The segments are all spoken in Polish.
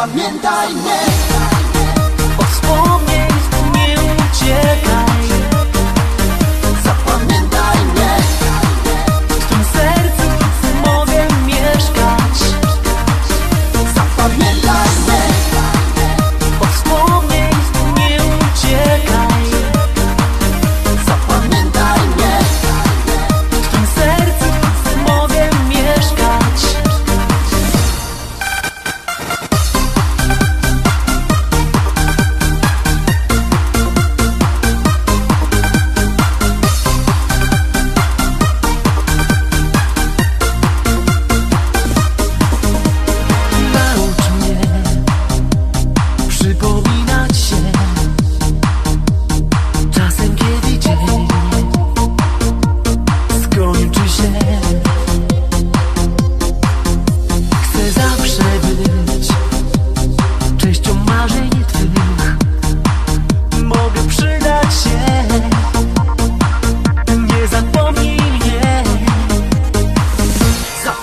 herramienta y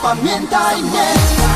zapamiętaj mnie.